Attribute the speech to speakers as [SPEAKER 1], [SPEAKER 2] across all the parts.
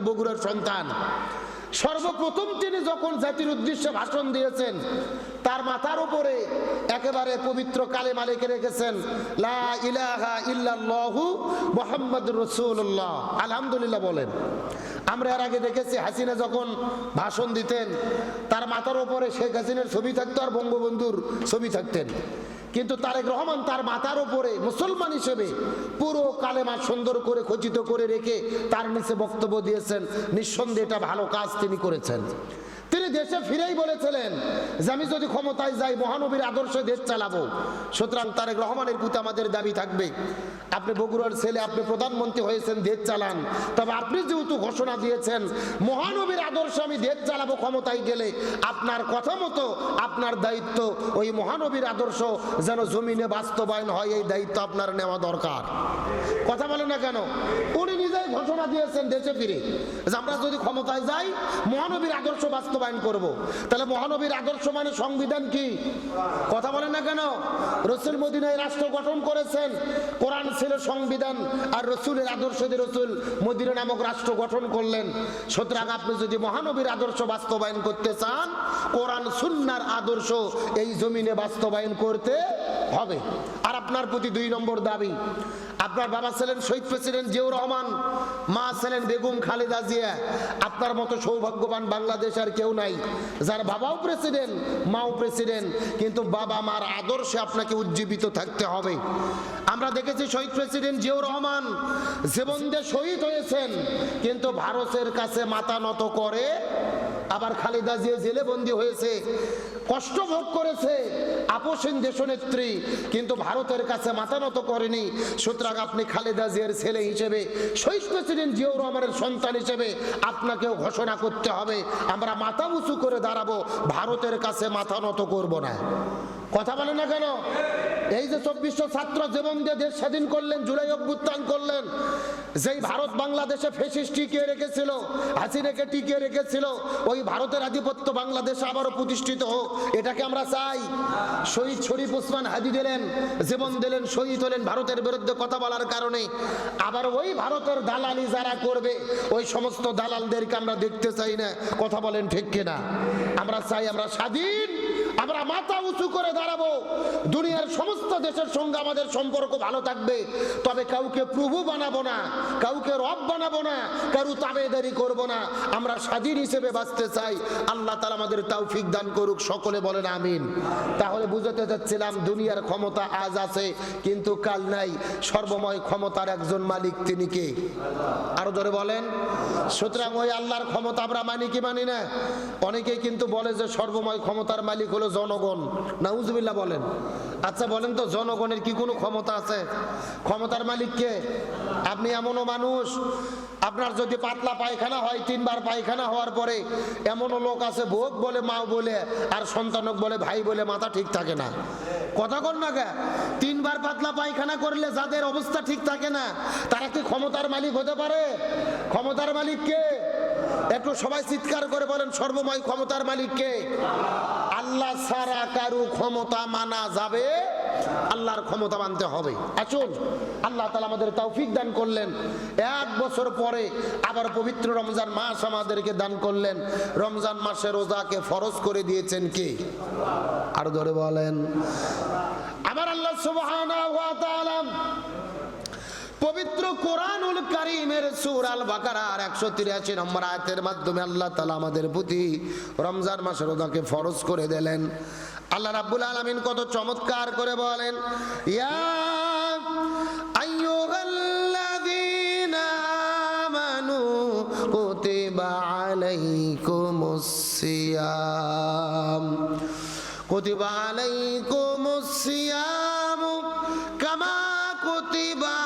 [SPEAKER 1] বগুড়ার সন্তান। সর্বপ্রথম তিনি যখন জাতির উদ্দেশ্যে ভাষণ দিয়েছেন, তার মাথার উপরে একেবারে পবিত্র কালে মালিকে রেখেছেন, লা ইলাহা ইল্লাল্লাহু মুহাম্মাদুর রাসূলুল্লাহ। আলহামদুলিল্লাহ বলেন। আমরা এর আগে দেখেছি হাসিনা যখন ভাষণ দিতেন, তার মাথার উপরে শেখ হাসিনার ছবি থাকতো আর বঙ্গবন্ধুর ছবি থাকতেন। কিন্তু তারেক রহমান তার মাথার উপরে মুসলমান হিসেবে পুরো কালেমা সুন্দর করে খচিত করে রেখে তার নিচে বক্তব্য দিয়েছেন। নিঃসন্দেহে এটা ভালো কাজ তিনি করেছেন। তিনি দেশে ফিরেই বলেছিলেন যে আমি যদি ক্ষমতায় যাই, মহানবীর আদর্শে দেশ চালাবো। সুতরাং তারেক রহমানের প্রতি আমাদের দাবি থাকবে, আপনি বগুড়ার ছেলে, আপনি প্রধানমন্ত্রী হয়েছেন, দেশ চালান। তবে আপনি যেহেতু ঘোষণা দিয়েছেন, মহানবীর আদর্শে আমি দেশ চালাবো ক্ষমতায় গেলে, আপনার কথা মতো আপনার দায়িত্ব, ওই মহানবীর আদর্শ যেন জমিনে বাস্তবায়ন হয়, এই দায়িত্ব আপনার নেওয়া দরকার। কথা বলে না কেন? উনি নিজেই ঘোষণা দিয়েছেন দেশে ফিরে, যে আমরা যদি ক্ষমতায় যাই, মহানবীর আদর্শ বাস্তবায়ন করব। তাহলে মহানবীর আদর্শ মানে সংবিধান কি? কথা বলে না কেন? রসুল মদিনায় রাষ্ট্র গঠন করেছেন। কোরআন ছিল সংবিধান, আর রসুলের আদর্শ দিয়ে রসুল মদিনা নামক রাষ্ট্র গঠন করলেন। সুতরাং আপনি যদি মহানবীর আদর্শ বাস্তবায়ন করতে চান, কোরআন, সুন্নার আদর্শ এই জমিনে বাস্তবায়ন করতে হবে। আপনার প্রতি দুই নম্বর দাবি। আপনার বাবা ছিলেন শহীদ প্রেসিডেন্ট জিয়াউর রহমান, মা ছিলেন বেগম খালেদা জিয়া। আপনার মতো সৌভাগ্যবান বাংলাদেশ আর কেউ নাই। যার বাবাও প্রেসিডেন্ট, মাও প্রেসিডেন্ট, কিন্তু বাবা মার আদর্শে আপনাকে উজ্জীবিত থাকতে হবে। আমরা দেখেছি শহীদ প্রেসিডেন্ট জিয়াউর রহমান জীবন দিয়ে শহীদ হয়েছেন, কিন্তু ভারতের কাছে মাথা নত করে আবার খালেদা জিয়া জেলে বন্দী হয়েছে। কষ্ট ভোগ করেছে আপোষহীন দেশনেত্রী, কিন্তু ভারতের কাছে মাথা নত করেনি। সুতরাং আপনি খালেদা জিয়ার ছেলে হিসেবে শহীদ প্রেসিডেন্ট জিয়াউর রহমানের সন্তান হিসেবে আপনাকেও ঘোষণা করতে হবে। আমরা মাথা উঁচু করে দাঁড়াবো, ভারতের কাছে মাথা নত করব না। কথা বলে না কেন? এই যে চব্বিশশো ছাত্র জীবন দিয়ে দেশ স্বাধীন করলেন, জুলাই অভ্যুত্থান করলেন, যেই ভারত বাংলাদেশে ফেসিস টিকিয়ে রেখেছিল, হাসিনাকে টিকিয়ে রেখেছিল, ওই ভারতের আধিপত্য বাংলাদেশে আবারও প্রতিষ্ঠিত হোক, এটাকে আমরা চাই। শহীদ শরীফ ওসমান হাজি দিলেন, জীবন দিলেন, শহীদ হলেন ভারতের বিরুদ্ধে কথা বলার কারণে। আবার ওই ভারতের দালালি যারা করবে, ওই সমস্ত দালালদেরকে আমরা দেখতে চাই না, কথা বলেন ঠিক কিনা? আমরা চাই আমরা স্বাধীন আমরা মাথা উঁচু করে দাঁড়াবো। দুনিয়ার সমস্ত দেশের সঙ্গে আমাদের সম্পর্ক ভালো থাকবে। তবে কাউকে প্রভু বানাবো না, কাউকে রব বানাবো না, কারু তাবেদারি করব না। আমরা স্বাধীন হিসেবে বাঁচতে চাই। আল্লাহ তালা আমাদের তৌফিক দান করুক, সকলে বলেন আমিন। তাহলে বুঝতে চাচ্ছিলাম দুনিয়ার ক্ষমতা আজ আছে, কিন্তু কাল নাই। সর্বময় ক্ষমতার একজন মালিক তিনি কে? আরও ধরে বলেন। সুতরাং ওই আল্লাহর ক্ষমতা আমরা মানি কি মানি না? অনেকেই কিন্তু বলে যে সর্বময় ক্ষমতার মালিক হলো জনগণ। নাউজুবিল্লাহ বলেন। আচ্ছা বলেন তো, জনগণের কি কোনো ক্ষমতা আছে? ক্ষমতার মালিককে আপনি এমনও মানুষ আপনার যদি পাতলা পায়খানা হয়, তিনবার পায়খানা হওয়ার পরে এমনও লোক আছে, ভোগ বলে মা বলে, আর সন্তানক বলে, ভাই বলে, মাথা ঠিক থাকে না। কথা কর না কে? তিনবার পাতলা পায়খানা করলে যাদের অবস্থা ঠিক থাকে না, তারা কি ক্ষমতার মালিক হতে পারে? ক্ষমতার মালিক কে? একটু সবাই চিৎকার করে বলেন, সর্বময় ক্ষমতার মালিক কে? আল্লাহ সারা কারু ক্ষমতা মানা যাবে আল্লাহর ক্ষমতা মানতে হবে। আসুন আল্লাহ তালা আমাদের তৌফিক দান করলেন। এক বছর পরে আবার পবিত্র রমজান মাস আমাদেরকে দান করলেন। রমজান মাসে রোজাকে ফরজ করে দিয়েছেন কে? আর ধরে বলেন। আমার আল্লাহ তাআলা পবিত্র কোরআনুল কারিমের সূরা আল বাকারার 183 নম্বর আয়াতের মাধ্যমে আল্লাহ তাআলা আমাদের প্রতি রমজান মাসের রোজাকে ফরজ করে দিলেন। আল্লাহ রাব্বুল আলামিন কত চমৎকার করে বলেন ইয়া আইয়ুহাল্লাযীনা আমানু কুতিবা কামা কুতিবা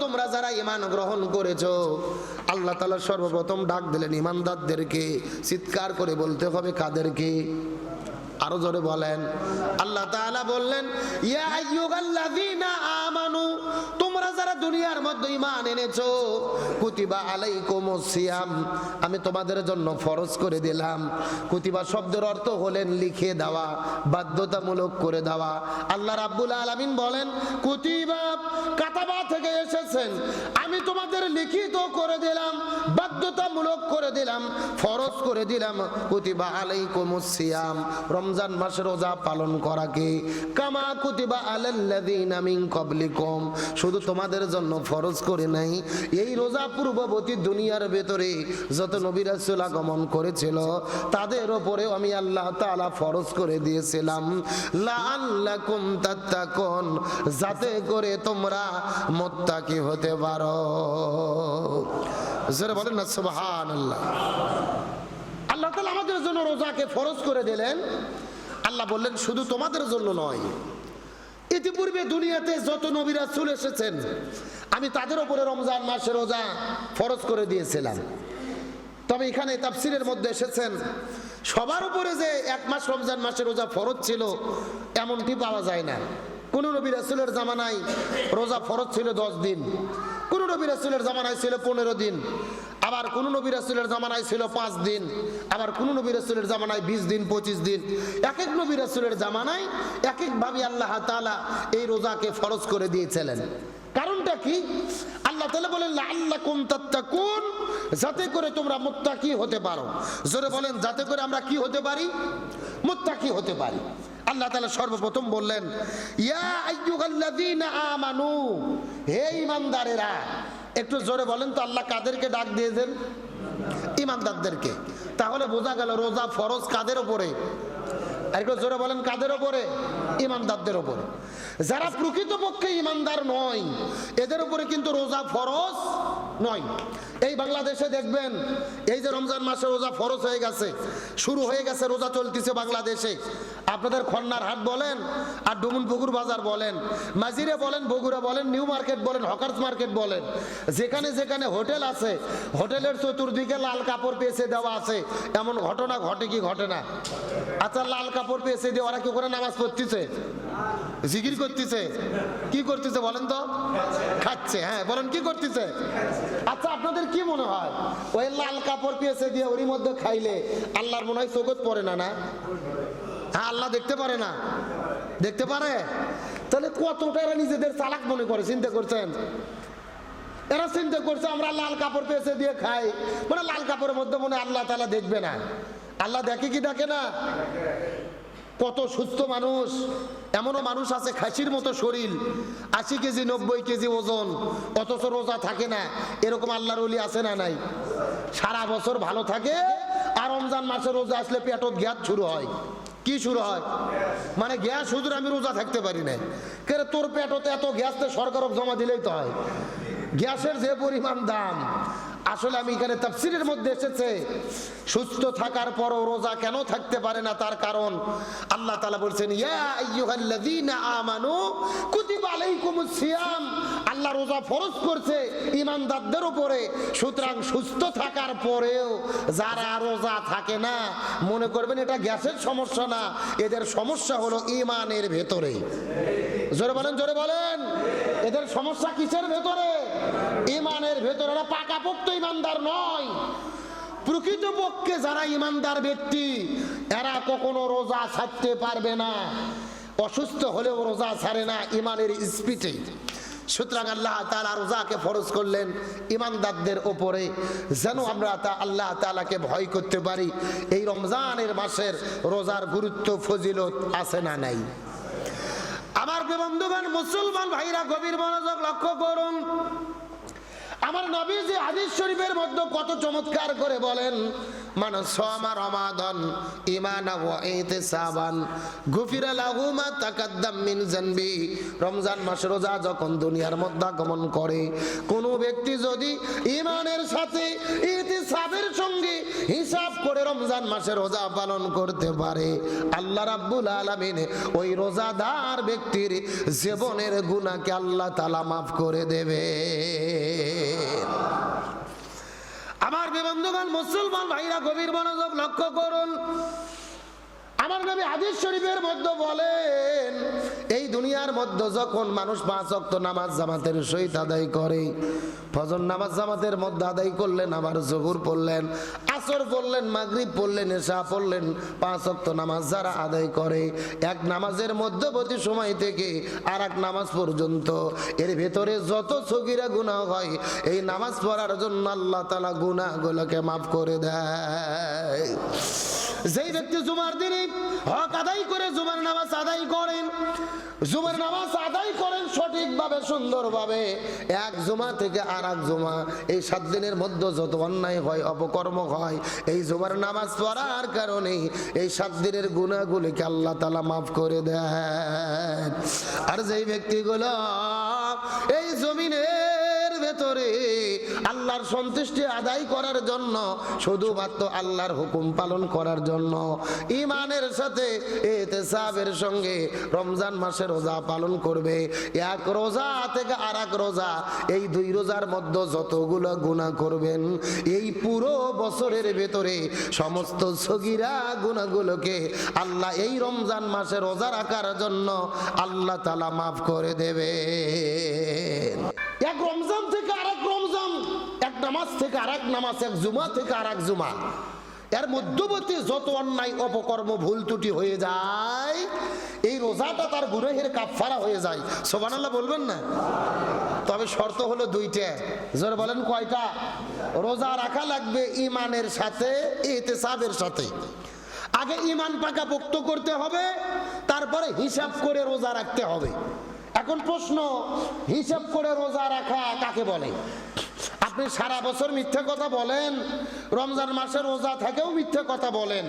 [SPEAKER 1] তোমরা যারা ইমান গ্রহণ করেছ, আল্লাহ তালা সর্বপ্রথম ডাক দিলেন ইমানদারদেরকে চিৎকার করে বলতে হবে কাদেরকে। আরও জোরে বলেন। আল্লাহ তাআলা বললেন, ইয়া আমানু যারা দুনিয়ার মধ্যে ঈমান এনেছো, কুতিবা আলাইকুমুস সিয়াম। আমি তোমাদের জন্য ফরজ করে দিলাম। কুতিবা শব্দের অর্থ হলেন লিখে দেওয়া, বাধ্যতামূলক করে দেওয়া। আল্লাহ রাব্বুল আলামিন বলেন, কুতিবা কাতাবা থেকে এসেছেন। আমি তোমাদের লিখিত করে দিলাম, বাধ্যতামূলক করে দিলাম, ফরজ করে দিলাম। কুতিবা আলাইকুমুস সিয়াম। রমজান মাসে রোজা পালন করাকে কামা কুতিবা আলাল্লাযীনা মিন ক্বাবলিকুম। শুধু তোমাদের জন্য ফরজ করে নাই। এই রোজা পূর্ববর্তী দুনিয়ার ভেতরে যত নবী রাসূল আগমন করেছিল, তাদের উপরেও আমি আল্লাহ তাআলা ফরজ করে দিয়েছিলাম। লাআল্লাকুম তাত্তাকুন, যাতে করে তোমরা মুত্তাকি হতে পারো। জোরে বলেন না, সুবহানাল্লাহ। আল্লাহ তাআলা আমাদের জন্য রোজাকে ফরজ করে দিলেন। আল্লাহ বললেন, শুধু তোমাদের জন্য নয় ইতিপূর্বে দুনিয়াতে যত নবী রাসূল এসেছেন, আমি তাদের উপরে রমজান মাসে রোজা ফরজ করে দিয়েছিলাম। তবে এখানে তাফসিরের মধ্যে এসেছেন, সবার উপরে যে এক মাস রমজান মাসে রোজা ফরজ ছিল, এমনটি পাওয়া যায় না। কোন নবী রাসূলের জামানায় রোজা ফরজ ছিল দশ দিন, কোন নবী রাসূলের জামানায় ছিল পনেরো দিন। আবার কোন নবী রাসূলের জামানায় ছিল পাঁচ দিন, আবার কোন নবী রাসূলের জামানায় বিশ দিন, পঁচিশ দিন। এক এক নবী রাসূলের জামানায় এক এক একভাবে আল্লাহ তাআলা এই রোজাকে ফরজ করে দিয়েছিলেন। কারণটা কি? আল্লাহ তাআলা বলেন, লাআল্লাকুম তাত্তাকুন যাতে করে তোমরা মুত্তাকি হতে পারো। জোরে বলেন, যাতে করে আমরা কি হতে পারি? মুত্তাকি হতে পারি। আল্লাহ তালা সর্বপ্রথম বললেন, ইয়া আইয়ুহাল্লাযীনা আমানু হে ঈমানদারেরা একটু জোরে বলেন তো, আল্লাহ কাদেরকে ডাক দিয়েছেন? ইমানদারদেরকে। তাহলে বোঝা গেল রোজা ফরজ কাদের ওপরে? একটু জোরে বলেন, কাদের ওপরে? ইমানদারদের ওপরে। যারা প্রকৃতপক্ষে ইমানদার নয়, এদের উপরে কিন্তু রোজা ফরজ নয়। এই বাংলাদেশে দেখবেন, এই যে রমজান মাসে রোজা ফরজ হয়ে গেছে, শুরু হয়ে গেছে, রোজা চলতেছে বাংলাদেশে। আপনাদের খন্নার হাট বলেন, আর ডুমুন পুকুর বাজার বলেন মাজিরে বলেন, বগুড়া বলেন, নিউ মার্কেট বলেন, হকার্স মার্কেট বলেন, যেখানে যেখানে হোটেল আছে, হোটেলের চতুর্দিকে লাল কাপড় পেঁচে দেওয়া আছে। এমন ঘটনা ঘটে কি ঘটে না? আচ্ছা লাল কাপড় পেয়েছে দিয়ে ওরা কি করে নামাজ পড়তেছে? জিগির করতেছে? কি করতেছে বলেন তো? খাচ্ছে হ্যাঁ বলেন কি করতেছে? আচ্ছা আপনাদের কি মনে হয়? ওই লাল কাপড় পেয়েছে দিয়ে ওরই মধ্যে খাইলে আল্লাহর মনে হয় চোখত পড়ে না না? হ্যাঁ আল্লাহ দেখতে পারে না। দেখতে পারে? তাহলে কতটা এরা নিজেদের চালাক মনে করে, চিন্তা করছেন? এরা চিন্তা করছে, আমরা লাল কাপড় পেয়েছে দিয়ে খাই। মানে লাল কাপড়ের মধ্যে মনে আল্লাহ তালা দেখবে না। আল্লাহ দেখে কি দেখে না? কত সুস্থ মানুষ, এমনও মানুষ আছে খাসির মতো শরীর, আশি কেজি, নব্বই কেজি ওজন, অথচ রোজা থাকে না, এরকম আল্লাহর অলি আছে না নাই? সারা বছর ভালো থাকে, আর রমজান মাসে রোজা আসলে পেটত গ্যাস শুরু হয়। কি শুরু হয়? মানে গ্যাস শুধু আমি রোজা থাকতে পারি না কেন তোর পেটতে এত গ্যাস, তো সরকার জমা দিলেই তো হয়। গ্যাসের যে পরিমাণ দাম আসলে আমি এখানে তাফসিরের মধ্যে এসেছে। সুস্থ থাকার পরও রোজা কেন থাকতে পারে না তার কারণ? আল্লাহ তাআলা বলছেন, ইয়া আইয়ুহাল্লাযীনা আমানু কুতিবা আলাইকুমুস সিয়াম। রোজা ফরজ করছে ইমানদারদের উপরে। সুতরাং সুস্থ থাকার পরেও যারা রোজা থাকে না, মনে করবেন এটা গ্যাসের সমস্যা না, এদের সমস্যা হলো ইমানের ভেতরে। জোরে বলেন জোরে বলেন। এদের সমস্যা কিসের ভেতরে? ইমানের ভেতরে। এরা পাকাপোক্ত ইমানদার নয়। প্রকৃতপক্ষে যারা ইমানদার ব্যক্তি, এরা কখনো রোজা ছাড়তে পারবে না। অসুস্থ হলেও রোজা ছাড়ে না ইমানের স্পিডে। সুতরাং আল্লাহ তালা রোজাকে ফরজ করলেন ইমানদারদের ওপরে যেন আমরা তা আল্লাহ তালাকে ভয় করতে পারি। এই রমজানের মাসের রোজার গুরুত্ব, ফজিলত আছে না নাই? আমার বন্ধুগণ, মুসলমান ভাইরা, গভীর মনোযোগ লক্ষ্য করুন। আমার নবী যে হাদিস শরীফের মধ্যে কত চমৎকার করে বলেন মিন রমজান রোজা যখন দুনিয়ার মধ্যে আগমন করে ব্যক্তি যদি সাথে সঙ্গে হিসাব করে রমজান মাসে রোজা পালন করতে পারে, আল্লাহ রাব্বুল আলামিন ওই রোজাদার ব্যক্তির জীবনের গুণাকে আল্লাহ তাআলা মাফ করে দেবে আমার বিবন্ধুগণ মুসলমান ভাইরা গভীর মনোযোগ লক্ষ্য করুন। আমার নবী হাদিস শরীফের মধ্যে বলেন, এই দুনিয়ার মধ্যে যখন মানুষ পাঁচ অক্ত নামাজ জামাতের সহিত আদায় করে, ফজর নামাজ জামাতের মধ্যে আদায় করলেন, আবার জহুর পড়লেন, আসর পড়লেন, মাগরিব পড়লেন, এশা পড়লেন, পাঁচ অক্ত নামাজ যারা আদায় করে, এক নামাজের মধ্যবর্তী সময় থেকে আর এক নামাজ পর্যন্ত, এর ভেতরে যত ছগিরা গুণা হয়, এই নামাজ পড়ার জন্য আল্লাহ তালা গুণাগুলোকে মাফ করে দেয়। যেই ব্যক্তি জুমার দিনে হক আদায় করে জুমার নামাজ আদায় করেন, জুমার নামাজ আদায় করেন সঠিকভাবে, সুন্দরভাবে, এক জুমা থেকে আর এক জুমা, এই সাত দিনের মধ্যে যত অন্যায় হয়, অপকর্ম হয়, এই জুমার নামাজ পড়ার কারণে এই সাত দিনের গুণাগুলিকে আল্লাহ তালা মাফ করে দেন। আর যেই ব্যক্তিগুলো এই জমিনের ভেতরে আল্লাহর সন্তুষ্টি আদায় করার জন্য, শুধুমাত্র আল্লাহর হুকুম পালন করার জন্য। ইমানের সাথে এতেসাবের সঙ্গে রমজান মাসে রোজা পালন করবে। এক রোজা থেকে আর এক রোজা, এই দুই রোজার মধ্যে যতগুলো গুণা করবেন, এই পুরো বছরের ভেতরে সমস্ত সগিরা গুণাগুলোকে আল্লাহ এই রমজান মাসে রোজা রাখার জন্য আল্লাহ তালা মাফ করে দেবে এক রমজান থেকে রমজান এক নামাজ থেকে আরেক নামাজ, এক জুমা থেকে আরেক জুমা। এর মধ্যবর্তী যত অন্যায় অপকর্ম, ভুল ত্রুটি হয়ে যায়, এই রোজাটা তার গুনাহের কাফারা হয়ে যায়। সোবানাল্লাহ বলবেন না? তবে শর্ত হলো দুইটা। জোর বলেন কয়টা? রোজা রাখা লাগবে ইমানের সাথে ইতেসাবের সাথে। আগে ইমান পাকা পোক্ত করতে হবে, তারপরে হিসাব করে রোজা রাখতে হবে। এখন প্রশ্ন, হিসাব করে রোজা রাখা কাকে বলে? আপনি সারা বছর মিথ্যে কথা বলেন, রমজান মাসে রোজা থাকেও মিথ্যে কথা বলেন।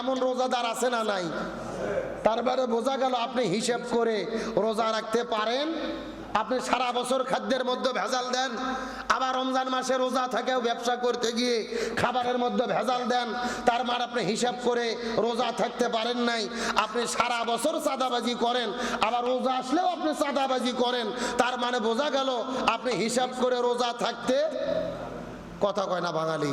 [SPEAKER 1] এমন রোজাদার আছে না নাই? তারপরে বোঝা গেল আপনি হিসেব করে রোজা রাখতে পারেন। আপনি সারা বছর খাদ্যের মধ্যে ভেজাল দেন, আবার রমজান মাসে রোজা থাকেও ব্যবসা করতে গিয়ে খাবারের মধ্যে ভেজাল দেন, তার মানে আপনি হিসাব করে রোজা থাকতে পারেন নাই। আপনি সারা বছর চাঁদাবাজি করেন, আবার রোজা আসলেও আপনি চাঁদাবাজি করেন, তার মানে বোঝা গেল আপনি হিসাব করে রোজা থাকতে কথা কয় না বাঙালি।